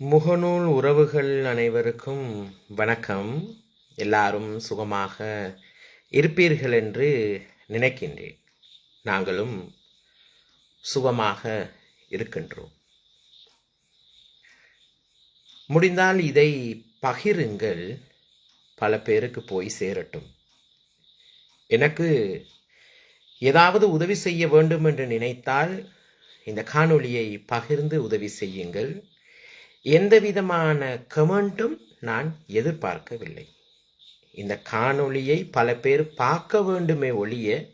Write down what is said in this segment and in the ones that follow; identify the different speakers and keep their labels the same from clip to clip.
Speaker 1: முகநூல் உறவுகள் அனைவருக்கும் வணக்கம். எல்லாரும் சுகமாக இருப்பீர்கள் என்று நினைக்கின்றேன். நாங்களும் சுகமாக இருக்கின்றோம். முடிந்தால் இதை பகிருங்கள். பல பேருக்கு போய் சேரட்டும். எனக்கு ஏதாவது உதவி செய்ய வேண்டும் என்று நினைத்தால் இந்த காணொளியை பகிர்ந்து உதவி செய்யுங்கள். எந்த விதமான கமெண்ட்டும் நான் எதிர்பார்க்கவில்லை. இந்த காணொளியை பல பேர் பார்க்க வேண்டுமே ஒழிய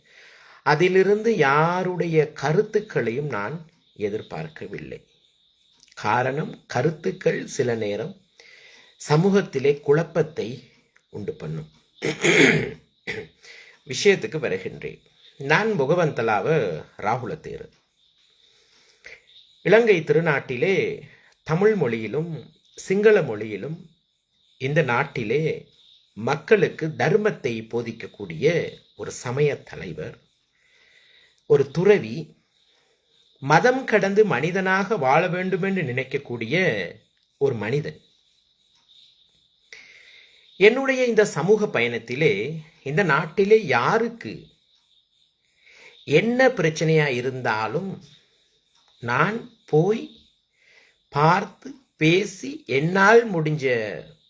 Speaker 1: அதிலிருந்து யாருடைய கருத்துக்களையும் நான் எதிர்பார்க்கவில்லை. காரணம் கருத்துக்கள் சில நேரம் சமூகத்திலே குழப்பத்தை உண்டு பண்ணும். விஷயத்துக்கு வருகின்றேன். நான் முகவந்தலாவ ராகுலத்தேரு இலங்கை திருநாட்டிலே தமிழ் மொழியிலும் சிங்கள மொழியிலும் இந்த நாட்டிலே மக்களுக்கு தர்மத்தை போதிக்கக்கூடிய ஒரு சமய தலைவர் ஒரு துறவி மதம் கடந்து மனிதனாக வாழ வேண்டும் என்று நினைக்கக்கூடிய ஒரு மனிதன். என்னுடைய இந்த சமூக பயணத்திலே இந்த நாட்டிலே யாருக்கு என்ன பிரச்சனையா இருந்தாலும் நான் போய் பார்த்து பேசி என்னால் முடிஞ்ச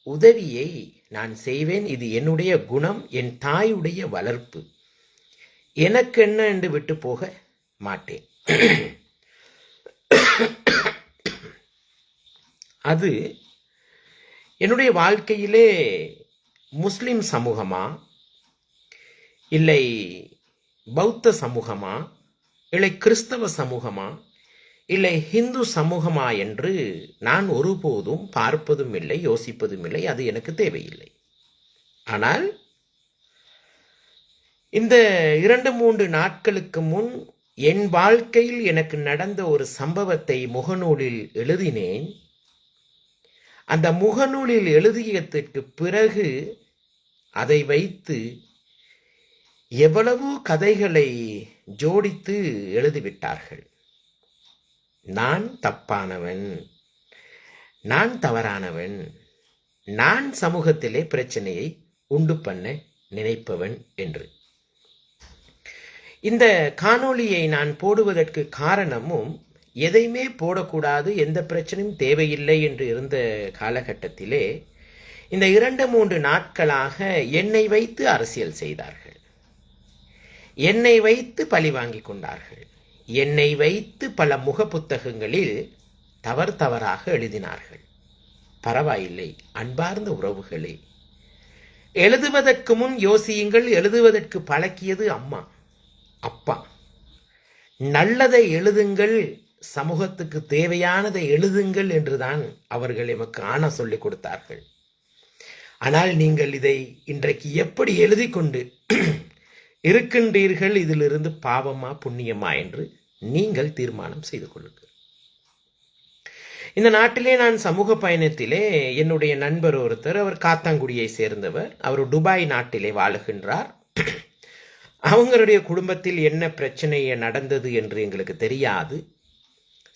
Speaker 1: உதவியை நான் செய்வேன். இது என்னுடைய குணம் என் தாயுடைய வளர்ப்பு. எனக்கு என்ன என்று விட்டு போக மாட்டேன். அது என்னுடைய வாழ்க்கையிலே முஸ்லிம் சமூகமா? இல்லை பௌத்த சமூகமா? இல்லை கிறிஸ்தவ சமூகமா? இல்லை ஹிந்து சமூகமா என்று நான் ஒருபோதும் பார்ப்பதும் இல்லை யோசிப்பதும் இல்லை அது எனக்கு தேவையில்லை. ஆனால் இந்த இரண்டு மூன்று நாட்களுக்கு முன் என் வாழ்க்கையில் எனக்கு நடந்த ஒரு சம்பவத்தை முகநூலில் எழுதினேன். அந்த முகநூலில் எழுதியதற்கு பிறகு அதை வைத்து எவ்வளவு கதைகளை ஜோடித்து எழுதிவிட்டார்கள். நான் தப்பானவன். நான் தவறானவன். நான் சமூகத்திலே பிரச்சனையை உண்டு பண்ண நினைப்பவன் என்று. இந்த காணொளியை நான் போடுவதற்கு காரணமும் எதையுமே போடக்கூடாது எந்த பிரச்சனையும் தேவையில்லை என்று இருந்த காலகட்டத்திலே இந்த இரண்டு மூன்று நாட்களாக என்னை வைத்து அரசியல் செய்தார்கள். என்னை வைத்து பழி வாங்கிக் கொண்டார்கள். என்னை வைத்து பல முக புத்தகங்களில் தவறு தவறாக எழுதினார்கள். பரவாயில்லை அன்பார்ந்த உறவுகளே. எழுதுவதற்கு முன் யோசியுங்கள் எழுதுவதற்கு பழக்கியது அம்மா அப்பா. நல்லதை எழுதுங்கள் சமூகத்துக்கு தேவையானதை எழுதுங்கள் என்றுதான் அவர்கள் எமக்கு ஆண சொல்லிக் கொடுத்தார்கள். ஆனால் நீங்கள் இதை இன்றைக்கு எப்படி எழுதி கொண்டு இருக்கின்றீர்கள் இதிலிருந்து பாவமா புண்ணியமா என்று நீங்கள் தீர்மானம் செய்து கொள்ளுங்கள். இந்த நாட்டிலே நான் சமூக பயணத்திலே என்னுடைய நண்பர் ஒருத்தர் அவர் காத்தாங்குடியை சேர்ந்தவர். அவர் துபாய் நாட்டிலே வாழுகின்றார். அவங்களுடைய குடும்பத்தில் என்ன பிரச்சனை நடந்தது என்று எங்களுக்கு தெரியாது.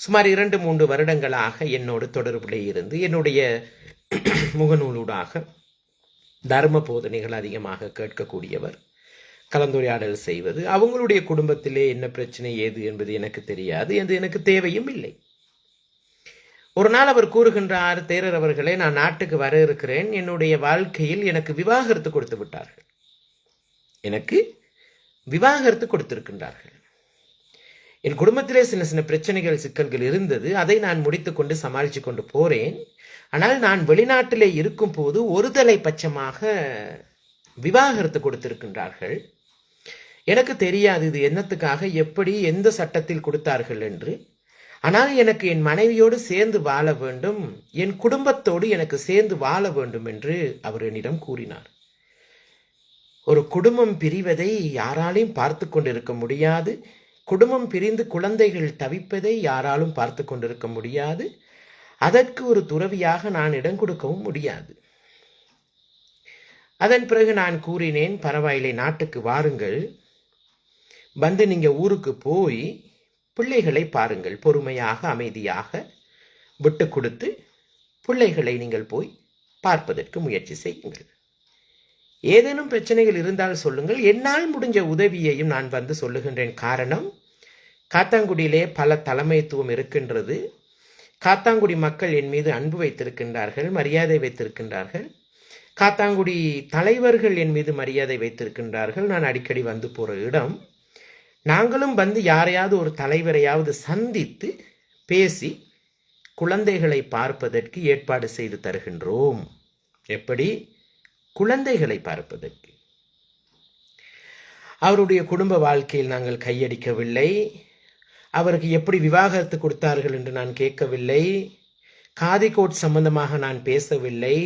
Speaker 1: சுமார் இரண்டு மூன்று வருடங்களாக என்னோடு தொடர்புடைய இருந்து என்னுடைய முகநூலூடாக தர்ம போதனைகள் அதிகமாக கேட்கக்கூடியவர். கலந்துரையாடல் செய்வது அவங்களுடைய குடும்பத்திலே என்ன பிரச்சனை ஏது என்பது எனக்கு தெரியாது அது எனக்கு தேவையும் இல்லை. ஒரு நாள் அவர் கூறுகின்றார் தேரர் அவர்களே நான் நாட்டுக்கு வர இருக்கிறேன். என்னுடைய வாழ்க்கையில் எனக்கு விவாகரத்து கொடுத்து விட்டார்கள். எனக்கு விவாகரத்து கொடுத்திருக்கின்றார்கள். என் குடும்பத்திலே சின்ன சின்ன பிரச்சனைகள் சிக்கல்கள் இருந்தது. அதை நான் முடித்துக்கொண்டு சமாளித்து கொண்டு போறேன். ஆனால் நான் வெளிநாட்டிலே இருக்கும் போது ஒருதலை பட்சமாக விவாகரத்து கொடுத்திருக்கின்றார்கள். எனக்கு தெரியாது இது என்னத்துக்காக எப்படி எந்த சட்டத்தில் கொடுத்தார்கள் என்று. ஆனால் எனக்கு என் மனைவியோடு சேர்ந்து வாழ வேண்டும் என் குடும்பத்தோடு எனக்கு சேர்ந்து வாழ வேண்டும் என்று அவர் என்னிடம் கூறினார். ஒரு குடும்பம் பிரிவதை யாராலையும் பார்த்து கொண்டிருக்க முடியாது. குடும்பம் பிரிந்து குழந்தைகள் தவிப்பதை யாராலும் பார்த்து கொண்டிருக்க முடியாது. அதற்கு ஒரு துறவியாக நான் இடம் கொடுக்கவும் முடியாது. அதன் பிறகு நான் கூறினேன் பரவாயில்லை நாட்டுக்கு வாருங்கள். வந்து நீங்க ஊருக்கு போய் பிள்ளைகளை பாருங்கள் பொறுமையாக அமைதியாக விட்டு கொடுத்து பிள்ளைகளை நீங்கள் போய் பார்ப்பதற்கு முயற்சி செய்யுங்கள். ஏதேனும் பிரச்சனைகள் இருந்தால் சொல்லுங்கள். என்னால் முடிஞ்ச உதவியையும் நான் வந்து சொல்லுகின்றேன். காரணம் காத்தாங்குடியிலே பல தலைமைத்துவம் இருக்கின்றது. காத்தாங்குடி மக்கள் என் மீது அன்பு வைத்திருக்கின்றார்கள் மரியாதை வைத்திருக்கின்றார்கள். காத்தாங்குடி தலைவர்கள் என் மீது மரியாதை வைத்திருக்கின்றார்கள். நான் அடிக்கடி வந்து போகிற இடம் நாங்களும் வந்து யாரையாவது ஒரு தலைவரையாவது சந்தித்து பேசி குழந்தைகளை பார்ப்பதற்கு ஏற்பாடு செய்து தருகின்றோம். எப்படி? குழந்தைகளை பார்ப்பதற்கு. அவருடைய குடும்ப வாழ்க்கையில் நாங்கள் கையடிக்கவில்லை. அவருக்கு எப்படி விவாகரத்து கொடுத்தார்கள் என்று நான் கேட்கவில்லை. காதிகோட் சம்பந்தமாக நான் பேசவில்லை.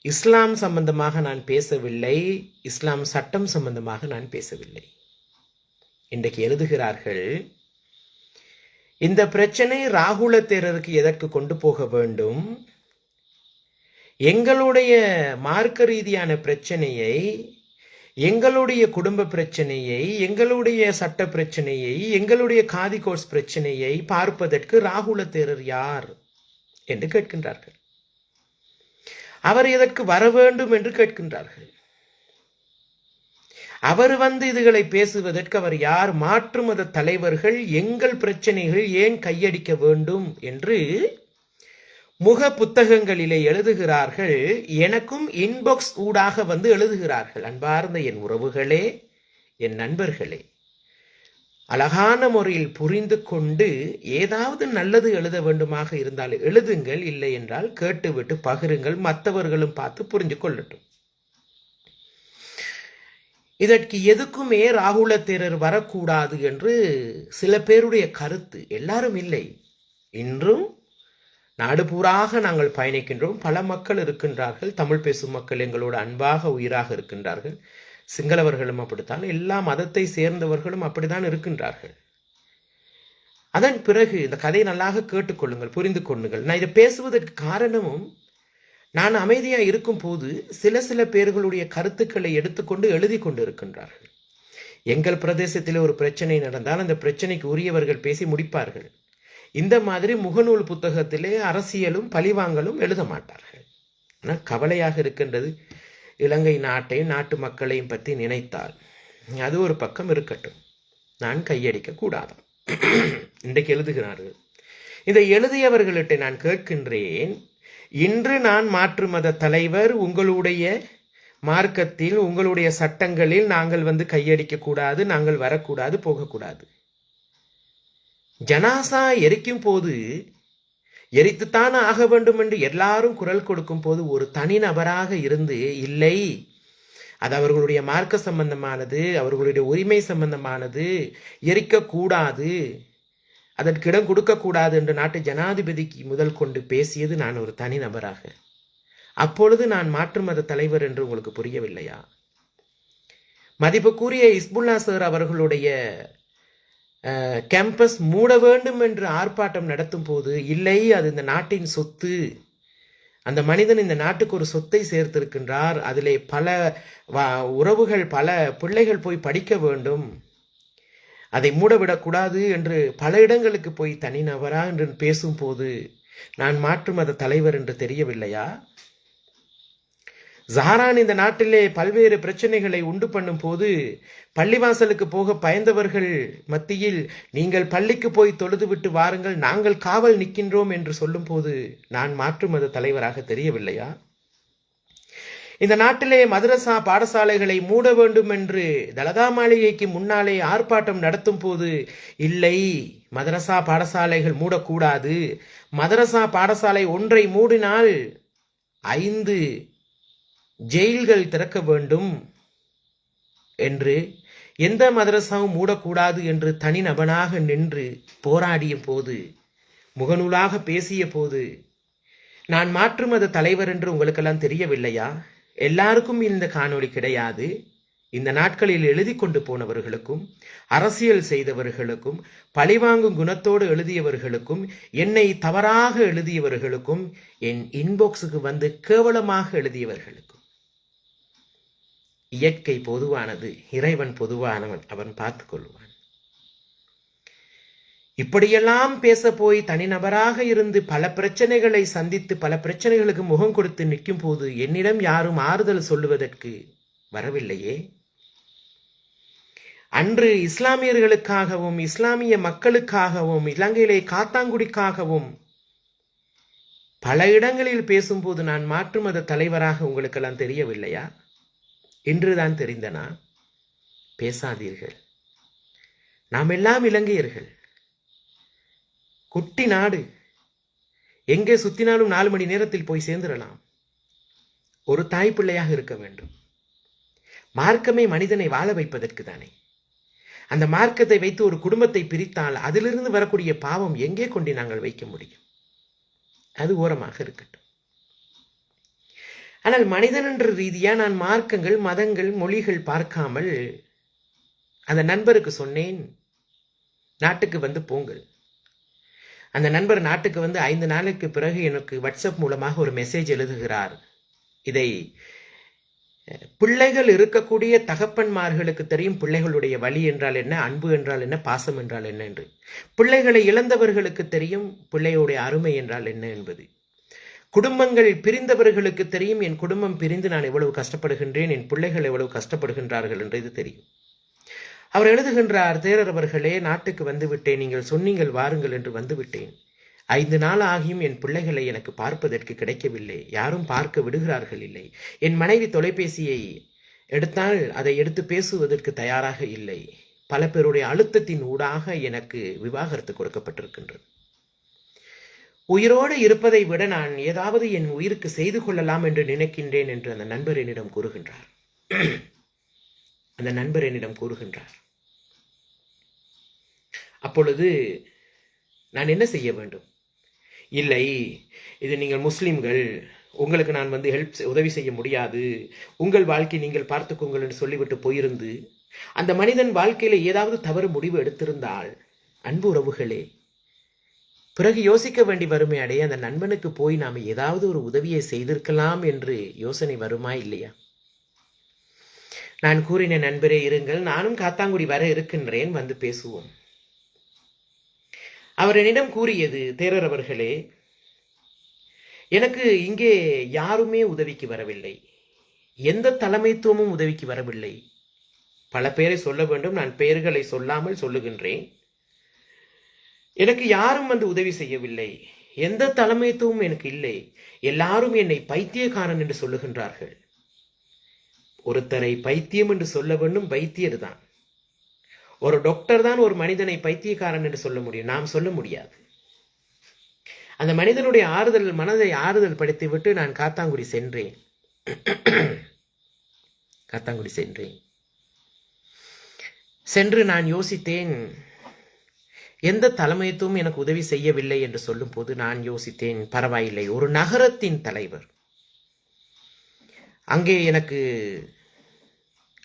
Speaker 1: இஸ்லாம் சம்பந்தமாக நான் பேசவில்லை. இஸ்லாம் சட்டம் சம்பந்தமாக நான் பேசவில்லை. இன்றைக்கு எழுதுகிறார்கள் இந்த பிரச்சனை ராகுல தேரருக்கு எதற்கு கொண்டு போக வேண்டும்? எங்களுடைய மார்க்க ரீதியான பிரச்சனையை எங்களுடைய குடும்ப பிரச்சனையை எங்களுடைய சட்ட பிரச்சனையை எங்களுடைய காதி கோர்ஸ் பிரச்சனையை பார்ப்பதற்கு ராகுல தேரர் யார் என்று கேட்கின்றார்கள். அவர் எதற்கு வர வேண்டும் என்று கேட்கின்றார்கள். அவர் வந்து இதுகளை பேசுவதற்கு அவர் யார்? மாற்று மத தலைவர்கள் எங்கள் பிரச்சனைகள் ஏன் கையடிக்க வேண்டும் என்று முக புத்தகங்களிலே எழுதுகிறார்கள். எனக்கும் இன்பாக்ஸ் ஊடாக வந்து எழுதுகிறார்கள். அன்பார்ந்த என் உறவுகளே என் நண்பர்களே அழகான முறையில் புரிந்து கொண்டு ஏதாவது நல்லது எழுத வேண்டுமாக இருந்தால் எழுதுங்கள் இல்லை என்றால் கேட்டுவிட்டு பகிருங்கள் மற்றவர்களும் பார்த்து புரிஞ்சு கொள்ளட்டும். இதற்கு எதுக்குமே ராகுல தேரர் வரக்கூடாது என்று சில பேருடைய கருத்து. எல்லாரும் இல்லை. இன்றும் நாடு பூராக நாங்கள் பயணிக்கின்றோம். பல மக்கள் இருக்கின்றார்கள். தமிழ் பேசும் மக்கள் எங்களோட அன்பாக உயிராக இருக்கின்றார்கள். சிங்களவர்களும் அப்படித்தான். எல்லா மதத்தை சேர்ந்தவர்களும் அப்படித்தான் இருக்கின்றார்கள். அதன் பிறகு இந்த கதையை நல்லாக கேட்டுக்கொள்ளுங்கள் புரிந்து கொள்ளுங்கள். நான் இதை பேசுவதற்கு காரணமும் நான் அமைதியாக இருக்கும் போது சில சில பேர்களுடைய கருத்துக்களை எடுத்துக்கொண்டு எழுதி கொண்டு இருக்கின்றார்கள் எங்கள் பிரதேசத்தில் ஒரு பிரச்சனை நடந்தால் அந்த பிரச்சனைக்கு உரியவர்கள் பேசி முடிப்பார்கள். இந்த மாதிரி முகநூல் புத்தகத்திலே அரசியலும் பழிவாங்கலும் எழுத மாட்டார்கள். ஆனால் கவலையாக இருக்கின்றது இலங்கை நாட்டையும் நாட்டு மக்களையும் பற்றி நினைத்தால் அது ஒரு பக்கம் இருக்கட்டும். நான் கையடிக்க கூடாது. இன்றைக்கு எழுதுகிறார்கள். இந்த எழுதியவர்களிட்ட நான் கேட்கின்றேன். இன்று நான் மாற்று மத தலைவர் உங்களுடைய மார்க்கத்தில் உங்களுடைய சட்டங்களில் நாங்கள் வந்து கையடிக்கக்கூடாது நாங்கள் வரக்கூடாது போகக்கூடாது. ஜனாசா எரிக்கும் போது எரித்துத்தான் ஆக வேண்டும் என்று எல்லாரும் குரல் கொடுக்கும் போது ஒரு தனிநபராக இருந்து இல்லை அது அவர்களுடைய மார்க்க சம்பந்தமானது அவர்களுடைய உரிமை சம்பந்தமானது எரிக்கக்கூடாது அதற்கு இடம் கொடுக்கக்கூடாது என்று நாட்டு ஜனாதிபதிக்கு முதல் கொண்டு பேசியது நான் ஒரு தனிநபராக அப்பொழுது நான் மாற்று மத தலைவர் என்று உங்களுக்கு புரியவில்லையா? மதிப்புக்குரிய இஸ்புல்லா சார் அவர்களுடைய கேம்பஸ் மூட வேண்டும் என்று ஆர்ப்பாட்டம் நடத்தும் போது இல்லை அது இந்த நாட்டின் சொத்து அந்த மனிதன் இந்த நாட்டுக்கு ஒரு சொத்தை சேர்த்திருக்கின்றார் அதிலே பல உறவுகள் பல பிள்ளைகள் போய் படிக்க வேண்டும் அதை மூடவிடக்கூடாது என்று பல இடங்களுக்கு போய் தனிநபரா என்று பேசும்போது நான் மாற்று மத தலைவர் என்று தெரியவில்லையா? ஜஹரான் இந்த நாட்டிலே பல்வேறு பிரச்சனைகளை உண்டு பண்ணும் போது பள்ளிவாசலுக்கு போக பயந்தவர்கள் மத்தியில் நீங்கள் பள்ளிக்கு போய் தொழுதுவிட்டு வாருங்கள் நாங்கள் காவல் நிற்கின்றோம் என்று சொல்லும் போது நான் மாற்று மத தலைவராக தெரியவில்லையா? இந்த நாட்டிலே மதரசா பாடசாலைகளை மூட வேண்டும் என்று தலதா மாளிகைக்கு முன்னாலே ஆர்ப்பாட்டம் நடத்தும் போது இல்லை மதரசா பாடசாலைகள் மூடக்கூடாது. மதரசா பாடசாலை ஒன்றை மூடினால் ஐந்து ஜெயில்கள் திறக்க வேண்டும் என்று எந்த மதரசாவும் மூடக்கூடாது என்று தனிநபனாக நின்று போராடிய போது முகநூலாக பேசிய போது நான் மாற்று மத தலைவர் என்று உங்களுக்கெல்லாம் தெரியவில்லையா? எல்லாருக்கும் இந்த காணொளி கிடையாது. இந்த நாட்களில் எழுதி கொண்டு போனவர்களுக்கும் அரசியல் செய்தவர்களுக்கும் பழிவாங்கும் குணத்தோடு எழுதியவர்களுக்கும் என்னை தவறாக எழுதியவர்களுக்கும் என் இன்பாக்ஸுக்கு வந்து கேவலமாக எழுதியவர்களுக்கும். இயற்கை பொதுவானது இறைவன் பொதுவானவன் அவன் பார்த்துக்கொள்வான் இப்படியெல்லாம் பேச போய் தனிநபராக இருந்து பல பிரச்சனைகளை சந்தித்து பல பிரச்சனைகளுக்கு முகம் கொடுத்து நிற்கும் போது என்னிடம் யாரும் ஆறுதல் சொல்லுவதற்கு வரவில்லையே? அன்று இஸ்லாமியர்களுக்காகவும் இஸ்லாமிய மக்களுக்காகவும் இலங்கையிலே காத்தாங்குடிக்காகவும் பல இடங்களில் பேசும்போது நான் மாற்று மத தலைவராக உங்களுக்கெல்லாம் தெரியவில்லையா? இன்றுதான் தெரிந்தனா? பேசாதீர்கள். நாம் எல்லாம் இலங்கையர்கள். குட்டி நாடு. எங்கே சுத்தினாலும் நாலு மணி நேரத்தில் போய் சேர்ந்துடலாம். ஒரு தாய் பிள்ளையாக இருக்க வேண்டும். மார்க்கமே மனிதனை வாழ வைப்பதற்கு தானே. அந்த மார்க்கத்தை வைத்து ஒரு குடும்பத்தை பிரித்தால் அதிலிருந்து வரக்கூடிய பாவம் எங்கே கொண்டு நாங்கள் வைக்க முடியும்? அது ஓரமாக இருக்கட்டும். ஆனால் மனிதன் என்ற ரீதியா நான் மார்க்கங்கள் மதங்கள் மொழிகள் பார்க்காமல் அந்த நண்பருக்கு சொன்னேன் நாட்டுக்கு வந்து போங்கள். அந்த நண்பர் நாட்டுக்கு வந்து ஐந்து நாளுக்கு பிறகு எனக்கு வாட்ஸ்அப் மூலமாக ஒரு மெசேஜ் எழுதுகிறார். இதை பிள்ளைகள் இருக்கக்கூடிய தகப்பன்மார்களுக்கு தெரியும் பிள்ளைகளுடைய வழி என்றால் என்ன அன்பு என்றால் என்ன பாசம் என்றால் என்ன என்று. பிள்ளைகளை இழந்தவர்களுக்கு தெரியும் பிள்ளையுடைய அருமை என்றால் என்ன என்பது. குடும்பங்கள் பிரிந்தவர்களுக்கு தெரியும் என் குடும்பம் பிரிந்து நான் எவ்வளவு கஷ்டப்படுகின்றேன் என் பிள்ளைகள் எவ்வளவு கஷ்டப்படுகின்றார்கள் என்று இது தெரியும். அவர் எழுதுகின்றார் தேரர் அவர்களே நாட்டுக்கு வந்துவிட்டேன் நீங்கள் சொன்னீங்கள் வாருங்கள் என்று வந்துவிட்டேன். ஐந்து நாள் ஆகியும் என் பிள்ளைகளை எனக்கு பார்ப்பதற்கு கிடைக்கவில்லை. யாரும் பார்க்க விடுகிறார்கள் இல்லை. என் மனைவி தொலைபேசியை எடுத்தால் அதை எடுத்து பேசுவதற்கு தயாராக இல்லை. பல பேருடைய அழுத்தத்தின் ஊடாக எனக்கு விவாகரத்து கொடுக்கப்பட்டிருக்கின்றது. உயிரோடு இருப்பதை விட நான் ஏதாவது என் உயிருக்கு செய்து கொள்ளலாம் என்று நினைக்கின்றேன் என்று அந்த நண்பர் என்னிடம் கூறுகின்றார். அந்த நண்பர் என்னிடம் கூறுகின்றார். அப்பொழுது நான் என்ன செய்ய வேண்டும்? இல்லை இது நீங்கள் முஸ்லீம்கள் உங்களுக்கு நான் வந்து ஹெல்ப் உதவி செய்ய முடியாது. உங்கள் வாழ்க்கை நீங்கள் பார்த்துக்கோங்கள் என்று சொல்லிவிட்டு போயிருந்து அந்த மனிதன் வாழ்க்கையில் ஏதாவது தவறு முடிவு எடுத்திருந்தால் அன்பு உறவுகளே பிறகு யோசிக்க வேண்டி வருமே அடைய அந்த நண்பனுக்கு போய் நாம் ஏதாவது ஒரு உதவியை செய்திருக்கலாம் என்று யோசனை வருமா இல்லையா? நான் கூறின நண்பரே இருங்கள் நானும் காத்தாங்குடி வர இருக்கின்றேன் வந்து பேசுவோம். அவர் என்னிடம் கூறியது தேரர் அவர்களே எனக்கு இங்கே யாருமே உதவிக்கு வரவில்லை. எந்த தலைமைத்துவமும் உதவிக்கு வரவில்லை. பல பேரை சொல்ல வேண்டும் நான் பெயர்களை சொல்லாமல் சொல்லுகின்றேன். எனக்கு யாரும் வந்து உதவி செய்யவில்லை. எந்த தலைமைத்துவமும் எனக்கு இல்லை. எல்லாரும் என்னை பைத்தியக்காரன் என்று சொல்லுகின்றார்கள். ஒருத்தரை பைத்தியம் என்று சொல்ல வேண்டும் வைத்தியர் தான். ஒரு டாக்டர் தான் ஒரு மனிதனை பைத்தியக்காரன் என்று சொல்ல முடியும். நாம் சொல்ல முடியாது. அந்த மனிதனுடைய ஆறுதல் மனதை ஆறுதல் படுத்திவிட்டு நான் காத்தாங்குடி சென்றேன். காத்தாங்குடி சென்றேன். சென்று நான் யோசித்தேன் எந்த தலைமைத்துவம் எனக்கு உதவி செய்யவில்லை என்று சொல்லும்போது நான் யோசித்தேன் பரவாயில்லை ஒரு நகரத்தின் தலைவர். அங்கே எனக்கு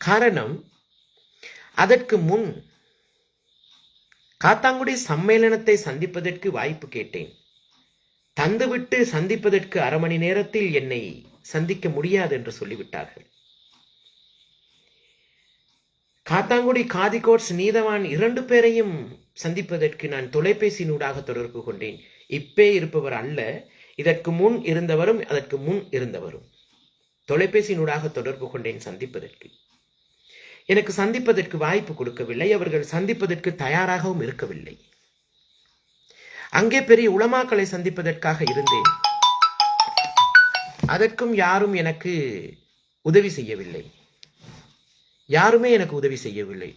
Speaker 1: காரணம் அதற்கு முன் காத்தாங்குடி சம்மேளனத்தை சந்திப்பதற்கு வாய்ப்பு கேட்டேன். தந்துவிட்டு சந்திப்பதற்கு அரை மணி நேரத்தில் என்னை சந்திக்க முடியாது என்று சொல்லிவிட்டார்கள். காத்தாங்குடி காதிகோட்ஸ் நீதவான் இரண்டு பேரையும் சந்திப்பதற்கு நான் தொலைபேசியினூடாக தொடர்பு கொண்டேன். இப்பே இருப்பவர் அல்ல இதற்கு முன் இருந்தவரும் அதற்கு முன் இருந்தவரும். தொலைபேசியினூடாக தொடர்பு கொண்டேன் சந்திப்பதற்கு. எனக்கு சந்திப்பதற்கு வாய்ப்பு கொடுக்கவில்லை. அவர்கள் சந்திப்பதற்கு தயாராகவும் இருக்கவில்லை. அங்கே பெரிய உளமாக்களை சந்திப்பதற்காக இருந்தேன். அதற்கும் யாரும் எனக்கு உதவி செய்யவில்லை. யாருமே எனக்கு உதவி செய்யவில்லை.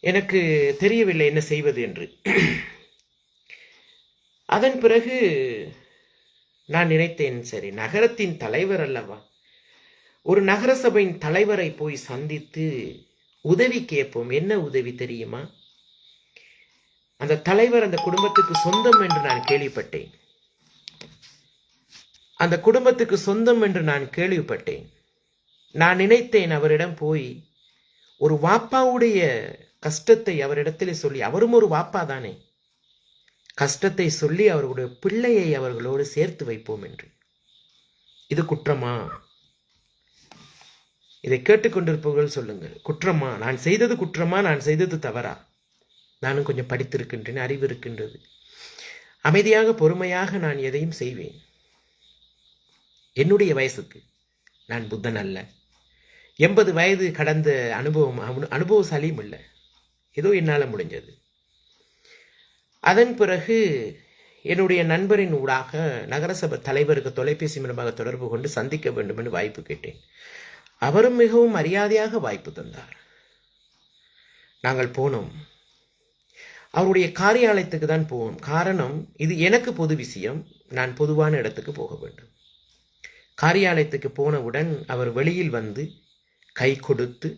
Speaker 1: எனக்கு தெரியவில்லை என்ன செய்வது என்று. அதன் பிறகு நான் நினைத்தேன் சரி நகரத்தின் தலைவர் அல்லவா? ஒரு நகர சபையின் தலைவரை போய் சந்தித்து உதவி கேட்போம். என்ன உதவி தெரியுமா? அந்த தலைவர் அந்த குடும்பத்துக்கு சொந்தம் என்று நான் கேள்விப்பட்டேன். அந்த குடும்பத்துக்கு சொந்தம் என்று நான் கேள்விப்பட்டேன். நான் நினைத்தேன் அவரிடம் போய் ஒரு வாப்பாவுடைய கஷ்டத்தை அவரிடத்திலே சொல்லி அவரும் ஒரு வாப்பா தானே? கஷ்டத்தை சொல்லி அவர்களுடைய பிள்ளையை அவர்களோடு சேர்த்து வைப்போம் என்று. இது குற்றமா? இதை கேட்டுக்கொண்டிருப்பவர்கள் சொல்லுங்கள். குற்றமா? நான் செய்தது குற்றமா? நான் செய்தது தவறா? நானும் கொஞ்சம் படித்திருக்கின்றேன் அறிவு இருக்கின்றது. அமைதியாக பொறுமையாக நான் எதையும் செய்வேன். என்னுடைய வயசுக்கு நான் புத்தன் அல்ல. எண்பது வயது கடந்த அனுபவம் அனுபவசாலியும் இல்லை. ஏதோ என்னால் முடிஞ்சது. அதன் பிறகு என்னுடைய நண்பரின் ஊடாக நகரசபை தலைவருக்கு தொலைபேசி மூலமாக தொடர்பு கொண்டு சந்திக்க வேண்டும் என்று வாய்ப்பு கேட்டேன். அவரும் மிகவும் மரியாதையாக வாய்ப்பு தந்தார். நாங்கள் போனோம். அவருடைய காரியாலயத்துக்கு தான் போவோம். காரணம் இது எனக்கு பொது விஷயம். நான் பொதுவான இடத்துக்கு போக வேண்டும். காரியாலயத்துக்கு போனவுடன் அவர் வெளியில் வந்து கை கொடுத்து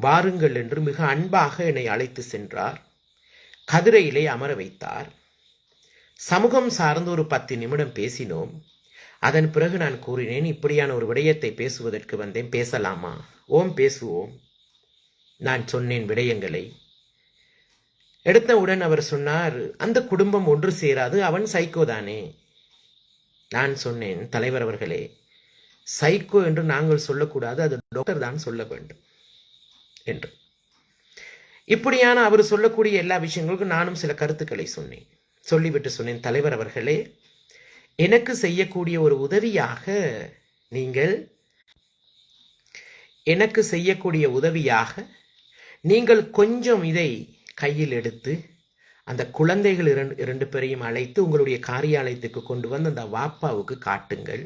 Speaker 1: வாருங்கள் என்று மிக அன்பாக என்னை அழைத்து சென்றார். கதிரையிலே அமர வைத்தார். சமூகம் சார்ந்து ஒரு பத்து நிமிடம் பேசினோம். அதன் பிறகு நான் கூறினேன் இப்படியான ஒரு விடயத்தை பேசுவதற்கு வந்தேன். பேசலாமா? ஓம் பேசுவோம். நான் சொன்னேன் விடயங்களை. எடுத்தவுடன் அவர் சொன்னார் அந்த குடும்பம் ஒன்று சேராது அவன் சைக்கோ தானே. நான் சொன்னேன் தலைவர் அவர்களே சைக்கோ என்று நாங்கள் சொல்லக்கூடாது அது டாக்டர் தான் சொல்ல வேண்டும். என்று. இப்படியான அவர் சொல்லக்கூடிய எல்லா விஷயங்களுக்கும் நானும் சில கருத்துக்களை சொன்னேன். சொல்லிவிட்டு சொன்னேன் தலைவர் அவர்களே எனக்கு செய்யக்கூடிய ஒரு உதவியாக நீங்கள் எனக்கு செய்யக்கூடிய உதவியாக நீங்கள் கொஞ்சம் இதை கையில் எடுத்து அந்த குழந்தைகள் இரண்டு இரண்டு பேரையும் அழைத்து உங்களுடைய காரியாலயத்துக்கு கொண்டு வந்து அந்த வாப்பாவுக்கு காட்டுங்கள்.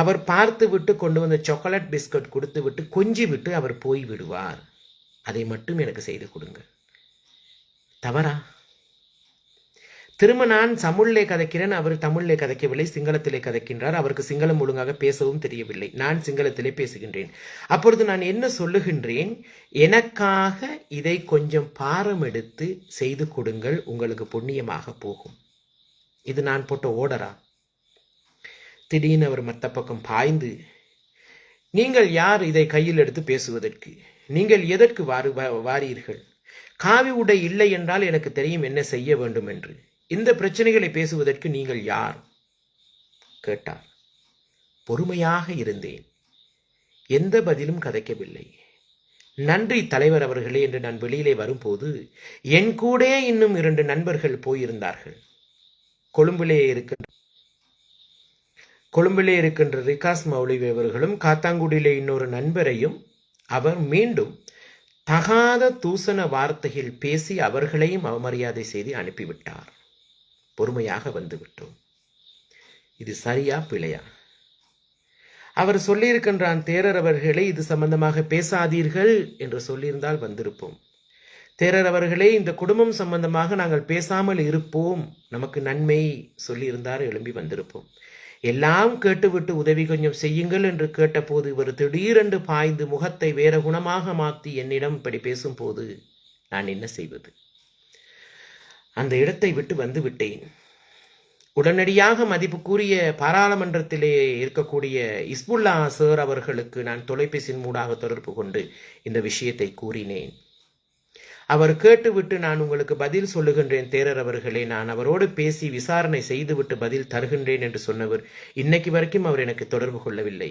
Speaker 1: அவர் பார்த்து விட்டு கொண்டு வந்த சாக்லேட் பிஸ்கட் கொடுத்து விட்டு கொஞ்சி விட்டு அவர் போய் விடுவார் அதை மட்டும் எனக்கு செய்து கொடுங்க. தவறா? திரும்ப நான் தமிழிலே கதைக்கிறேன் அவர் தமிழிலே கதைக்கவில்லை சிங்களத்திலே கதைக்கின்றார் அவருக்கு சிங்களம் ஒழுங்காக பேசவும் தெரியவில்லை. நான் சிங்களத்திலே பேசுகின்றேன். அப்பொழுது நான் என்ன சொல்லுகின்றேன்? எனக்காக இதை கொஞ்சம் பாரம் எடுத்து செய்து கொடுங்கள் உங்களுக்கு புண்ணியமாக போகும். இது நான் போட்ட ஓடரா? திடீர்னு அவர் மற்ற பக்கம் பாய்ந்து நீங்கள் யார் இதை கையில் எடுத்து பேசுவதற்கு? நீங்கள் எதற்கு வாரு வா- வாரீர்கள்? காவி உடை இல்லை என்றால் எனக்கு தெரியும் என்ன செய்ய வேண்டும் என்று இந்த பிரச்சனைகளை பேசுவதற்கு நீங்கள் யார்? கேட்டார். பொறுமையாக இருந்தேன். எந்த பதிலும் கதைக்கவில்லை. நன்றி தலைவர் அவர்களே என்று நான் வெளியிலே வரும்போது என் கூடே இன்னும் இரண்டு நண்பர்கள் போயிருந்தார்கள். கொழும்பிலே இருக்கின்ற கொழும்பிலே இருக்கின்ற ரிகாஸ் மௌலிவி அவர்களும் காத்தாங்குடியிலே இன்னொரு நண்பரையும் அவர் மீண்டும் தகாத தூசண வார்த்தையில் பேசி அவர்களையும் அவமரியாதை செய்து அனுப்பிவிட்டார். பொறுமையாக வந்துவிட்டோம். இது சரியா பிழையா? அவர் சொல்லியிருக்கின்றான் தேரர் அவர்களே இது சம்பந்தமாக பேசாதீர்கள் என்று சொல்லியிருந்தால் வந்திருப்போம். தேரர் அவர்களே இந்த குடும்பம் சம்பந்தமாக நாங்கள் பேசாமல் இருப்போம். நமக்கு நன்மை சொல்லியிருந்தார் எழும்பி வந்திருப்போம். எல்லாம் கேட்டுவிட்டு உதவி கொஞ்சம் செய்யுங்கள் என்று கேட்டபோது இவர் திடீரென்று பாய்ந்து முகத்தை வேற குணமாக மாற்றி என்னிடம் இப்படி பேசும்போது நான் என்ன செய்வது? அந்த இடத்தை விட்டு வந்து விட்டேன். உடனடியாக மதிப்புக்குரிய பாராளுமன்றத்திலே இருக்கக்கூடிய இஸ்புல்லா சார் அவர்களுக்கு நான் தொலைபேசியின் மூடாக தொடர்பு கொண்டு இந்த விஷயத்தை கூறினேன். அவர் கேட்டுவிட்டு நான் உங்களுக்கு பதில் சொல்லுகின்றேன் தேரர் அவர்களே. நான் அவரோடு பேசி விசாரணை செய்துவிட்டு பதில் தருகின்றேன் என்று சொன்னவர் இன்னைக்கு வரைக்கும் அவர் எனக்கு தொடர்பு கொள்ளவில்லை.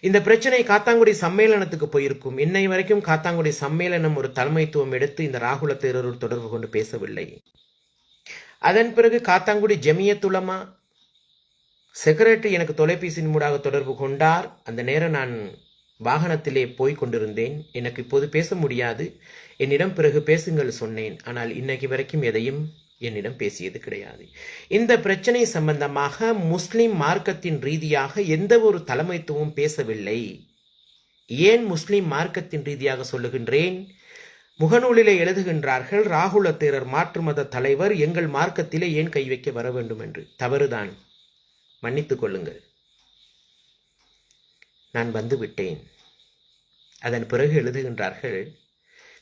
Speaker 1: இந்த பிரச்சனை காத்தாங்குடி சம்மேளனத்துக்கு போயிருக்கும். இன்னை வரைக்கும் காத்தாங்குடி சம்மேளனம் ஒரு தலைமைத்துவம் எடுத்து இந்த ராகுல தேரரோடு தொடர்பு கொண்டு பேசவில்லை. அதன் பிறகு காத்தாங்குடி ஜெமியத்துலமா செக்ரட்டரி எனக்கு தொலைபேசியின் மூடாக தொடர்பு கொண்டார். அந்த நேரம் நான் வாகனத்திலே போய் கொண்டிருந்தேன். எனக்கு இப்போது பேச முடியாது. என்னிடம் பிறகு பேசுங்கள் சொன்னேன். ஆனால் இன்னைக்கு வரைக்கும் எதையும் என்னிடம் பேசியது கிடையாது. இந்த பிரச்சனை சம்பந்தமாக முஸ்லிம் மார்க்கத்தின் ரீதியாக எந்த ஒரு தலைமைத்துவம் பேசவில்லை. ஏன் முஸ்லிம் மார்க்கத்தின் ரீதியாக சொல்லுகின்றேன்? முகநூலிலே எழுதுகின்றார்கள் ராகுல தேரர் மாற்று மத தலைவர் எங்கள் மார்க்கத்திலே ஏன் கை வைக்க வர வேண்டும் என்று. தவறுதான். மன்னித்துக் கொள்ளுங்கள். நான் வந்து விட்டேன். அதன் பிறகு எழுதுகின்றார்கள்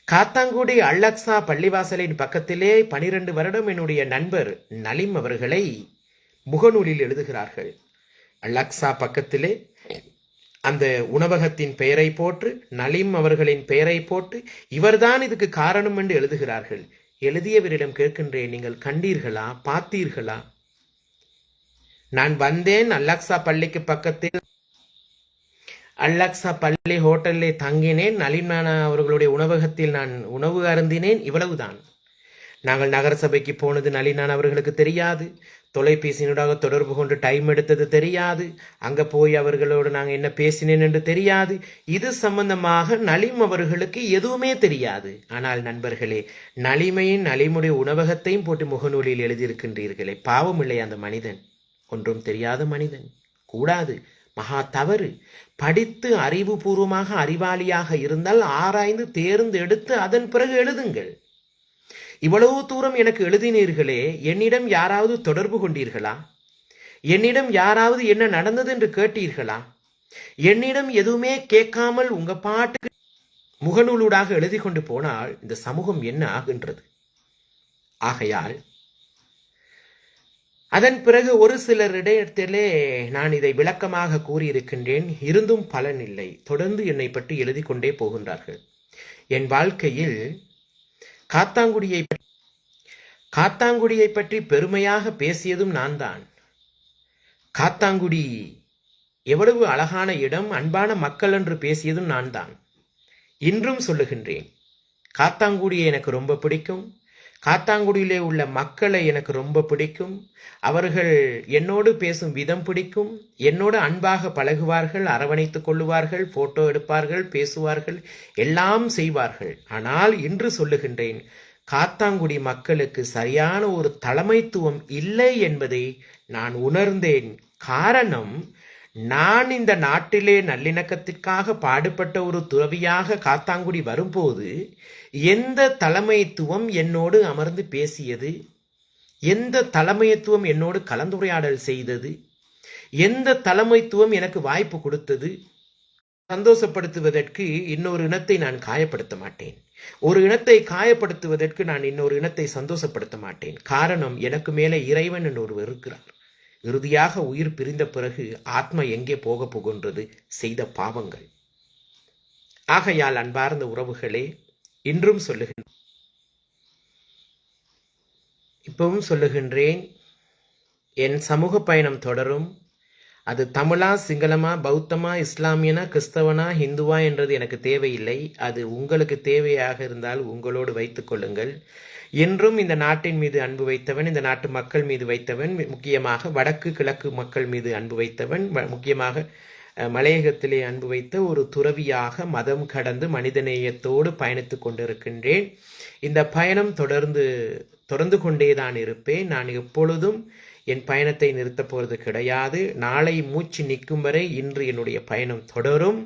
Speaker 1: காத்தாங்குடி அல்லக்ஸா பள்ளிவாசலின் பக்கத்திலே பனிரெண்டு வருடம் என்னுடைய நண்பர் நலிம் அவர்களை முகநூலில் எழுதுகிறார்கள். அல்லக்ஸா பக்கத்திலே அந்த உணவகத்தின் பெயரை போட்டு நலிம் அவர்களின் பெயரை போட்டு இவர்தான் இதுக்கு காரணம் என்று எழுதுகிறார்கள். எழுதியவரிடம் கேட்கின்றேன் நீங்கள் கண்டீர்களா? பார்த்தீர்களா? நான் வந்தேன் அல்லக்ஸா பள்ளிக்கு பக்கத்தில் அல்லக்ஸா பள்ளி ஹோட்டலில் தங்கினேன். நளினானா அவர்களுடைய உணவகத்தில் நான் உணவு அருந்தினேன். இவ்வளவுதான். நாங்கள் நகரசபைக்கு போனது நளினான் அவர்களுக்கு தெரியாது. தொலைபேசியினூடாக தொடர்பு கொண்டு டைம் எடுத்தது தெரியாது. அங்கே போய் அவர்களோடு நாங்கள் என்ன பேசினேன் என்று தெரியாது. இது சம்பந்தமாக நலிம் அவர்களுக்கு எதுவுமே தெரியாது. ஆனால் நண்பர்களே நலிமையின் நலிமுடைய உணவகத்தையும் போட்டு முகநூலில் எழுதியிருக்கின்றீர்களே. பாவம் இல்லை அந்த மனிதன். ஒன்றும் தெரியாத மனிதன். கூடாது. மகா தவறு. படித்து அறிவுபூர்வமாக அறிவாளியாக இருந்தால் ஆராய்ந்து தேர்ந்தெடுத்து அதன் பிறகு எழுதுங்கள். இவ்வளவு தூரம் எனக்கு எழுதினீர்களே என்னிடம் யாராவது தொடர்பு கொண்டீர்களா? என்னிடம் யாராவது என்ன நடந்தது என்று கேட்டீர்களா? என்னிடம் எதுவுமே கேட்காமல் உங்க பாட்டுக்கு முகநூலூடாக எழுதி கொண்டு போனால் இந்த சமூகம் என்ன ஆகின்றது? ஆகையால் அதன் பிறகு ஒரு சிலரிடத்திலே நான் இதை விளக்கமாக கூறியிருக்கின்றேன். இருந்தும் பலன் இல்லை. தொடர்ந்து என்னை பற்றி எழுதி கொண்டே போகின்றார்கள். என் வாழ்க்கையில் காத்தாங்குடியை காத்தாங்குடியை பற்றி பெருமையாக பேசியதும் நான் தான் காத்தாங்குடி எவ்வளவு அழகான இடம் அன்பான மக்கள் என்று பேசியதும் நான் தான் இன்றும் சொல்லுகின்றேன். காத்தாங்குடியை எனக்கு ரொம்ப பிடிக்கும். காத்தாங்குடியிலே உள்ள மக்களை எனக்கு ரொம்ப பிடிக்கும். அவர்கள் என்னோடு பேசும் விதம் பிடிக்கும். என்னோடு அன்பாக பழகுவார்கள் அரவணைத்துக் கொள்ளுவார்கள் போட்டோ எடுப்பார்கள் பேசுவார்கள் எல்லாம் செய்வார்கள். ஆனால் இன்று சொல்லுகின்றேன் காத்தாங்குடி மக்களுக்கு சரியான ஒரு தலைமைத்துவம் இல்லை என்பதை நான் உணர்ந்தேன். காரணம் நான் இந்த நாட்டிலே நல்லிணக்கத்திற்காக பாடுபட்ட ஒரு துறவியாக காத்தாங்குடி வரும்போது எந்த தலைமைத்துவம் என்னோடு அமர்ந்து பேசியது? எந்த தலைமைத்துவம் என்னோடு கலந்துரையாடல் செய்தது? எந்த தலைமைத்துவம் எனக்கு வாய்ப்பு கொடுத்தது? சந்தோஷப்படுத்துவதற்கு இன்னொரு இனத்தை நான் காயப்படுத்த மாட்டேன். ஒரு இனத்தை காயப்படுத்துவதற்கு நான் இன்னொரு இனத்தை சந்தோஷப்படுத்த மாட்டேன். காரணம் எனக்கு மேலே இறைவன் என்று ஒருவர் இருக்கிறார். இறுதியாக உயிர் பிரிந்த பிறகு ஆத்மா எங்கே போக போகின்றது செய்த பாவங்கள். ஆகையால் அன்பார்ந்த உறவுகளே இன்றும் சொல்லுகின்ற இப்பவும் சொல்லுகின்றேன் என் சமூக பயணம் தொடரும். அது தமிழா சிங்களமா பௌத்தமா இஸ்லாமியனா கிறிஸ்தவனா ஹிந்துவா என்றது எனக்கு தேவையில்லை. அது உங்களுக்கு தேவையாக இருந்தால் உங்களோடு வைத்துக் கொள்ளுங்கள். என்றும் இந்த நாட்டின் மீது அன்பு வைத்தவன் இந்த நாட்டு மக்கள் மீது வைத்தவன் முக்கியமாக வடக்கு கிழக்கு மக்கள் மீது அன்பு வைத்தவன் முக்கியமாக மலையகத்திலே அன்பு வைத்த ஒரு துறவியாக மதம் கடந்து மனிதநேயத்தோடு பயணித்து கொண்டிருக்கின்றேன். இந்த பயணம் தொடர்ந்து தொடர்ந்து கொண்டேதான் இருப்பேன். நான் எப்பொழுதும் என் பயணத்தை நிறுத்தப் போகிறது கிடையாது. நாளை மூச்சு நிற்கும் வரை இன்று என்னுடைய பயணம் தொடரும்.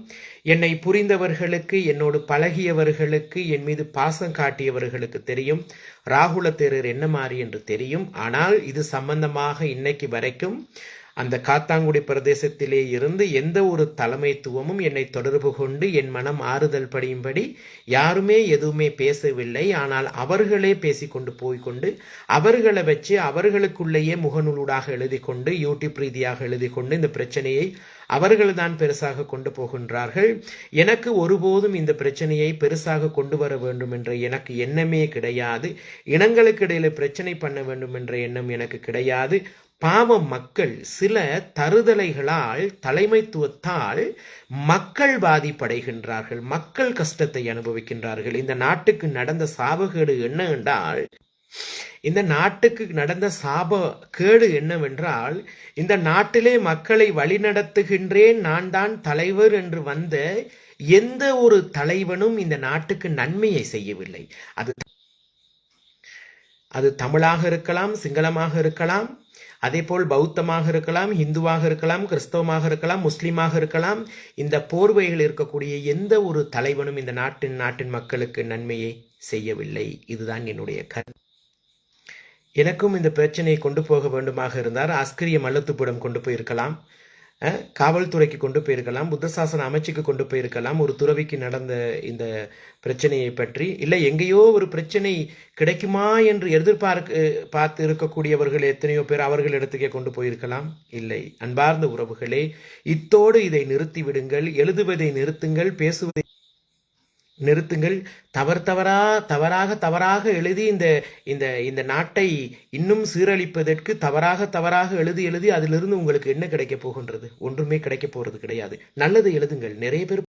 Speaker 1: என்னை புரிந்தவர்களுக்கு என்னோடு பழகியவர்களுக்கு என் மீது பாசம் காட்டியவர்களுக்கு தெரியும். ராகுல தேரர் என்ன மாதிரி என்று தெரியும். ஆனால் இது சம்பந்தமாக இன்னைக்கு வரைக்கும் அந்த காத்தாங்குடி பிரதேசத்திலே இருந்து எந்த ஒரு தலைமைத்துவமும் என்னை தொடர்பு கொண்டு என் மனம் ஆறுதல் படியும்படி யாருமே எதுவுமே பேசவில்லை. ஆனால் அவர்களே பேசிக்கொண்டு போய்கொண்டு அவர்களை வச்சு அவர்களுக்குள்ளேயே முகநூலூடாக எழுதி கொண்டு யூடியூப் ரீதியாக எழுதி கொண்டு இந்த பிரச்சனையை அவர்கள் தான் பெருசாக கொண்டு போகின்றார்கள். எனக்கு ஒருபோதும் இந்த பிரச்சனையை பெருசாக கொண்டு வர வேண்டும் என்ற எனக்கு எண்ணமே கிடையாது. இனங்களுக்கு இடையில பிரச்சனை பண்ண வேண்டும் என்ற எண்ணம் எனக்கு கிடையாது. பாவம் மக்கள் சில தருதலைகளால் தலைமைத்துவத்தால் மக்கள் பாதிப்படைகின்றார்கள் மக்கள் கஷ்டத்தை அனுபவிக்கின்றார்கள். இந்த நாட்டுக்கு நடந்த சாபகேடு என்ன என்றால் இந்த நாட்டுக்கு நடந்த சாப கேடு என்னவென்றால் இந்த நாட்டிலே மக்களை வழிநடத்துகின்றேன் நான் தான் தலைவர் என்று வந்த எந்த ஒரு தலைவனும் இந்த நாட்டுக்கு நன்மையை செய்யவில்லை. அது அது தமிழாக இருக்கலாம் சிங்களமாக இருக்கலாம் அதே போல் பௌத்தமாக இருக்கலாம் இந்துவாக இருக்கலாம் கிறிஸ்தவமாக இருக்கலாம் முஸ்லீமாக இருக்கலாம் இந்த போர்வைகள் இருக்கக்கூடிய எந்த ஒரு தலைவனும் இந்த நாட்டின் நாட்டின் மக்களுக்கு நன்மையை செய்யவில்லை. இதுதான் என்னுடைய கருத்து. எனக்கும் இந்த பிரச்சனையை கொண்டு போக வேண்டுமாக இருந்தார் அஸ்கிரிய மல்லத்துப்பிடம் கொண்டு போயிருக்கலாம். காவல்துறைக்கு கொண்டு போயிருக்கலாம் புத்தசாசன அமைச்சுக்கு கொண்டு போயிருக்கலாம். ஒரு துறவிக்கு நடந்த இந்த பிரச்சனையை பற்றி. இல்லை எங்கேயோ ஒரு பிரச்சனை கிடைக்குமா என்று எதிர்பார்க்க பார்த்து இருக்கக்கூடியவர்கள் எத்தனையோ பேர் அவர்கள் இடத்துக்கே கொண்டு போயிருக்கலாம். இல்லை அன்பார்ந்த உறவுகளே இத்தோடு இதை நிறுத்தி விடுங்கள் எழுதுவதை நிறுத்துங்கள் பேசுவதை நிறுத்துங்கள். தவறு தவறா தவறாக தவறாக எழுதி இந்த இந்த இந்த நாட்டை இன்னும் சீரழிப்பதற்கு தவறாக தவறாக எழுதி எழுதி அதிலிருந்து உங்களுக்கு என்ன கிடைக்க போகின்றது? ஒன்றுமே கிடைக்க போறது கிடையாது. நல்லது எழுதுங்கள். நிறைய பேர்